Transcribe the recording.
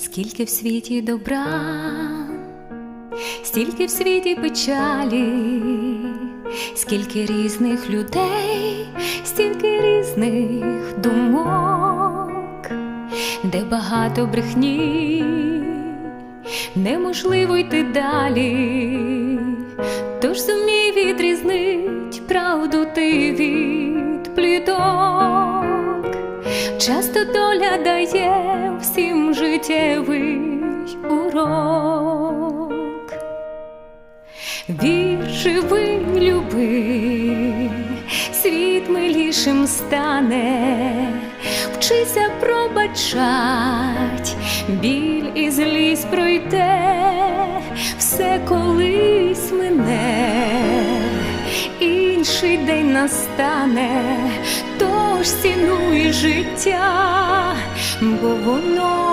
Скільки в світі добра, стільки в світі печалі, скільки різних людей, стільки різних думок, де багато брехні, неможливо йти далі, тож зумій відрізнить Часто доля дає всім життєвий урок. Вір, живи, люби, світ милішим стане, вчися пробачать, біль і злість пройде, все колись мине, інший день настане, тож цінуй життя, бо воно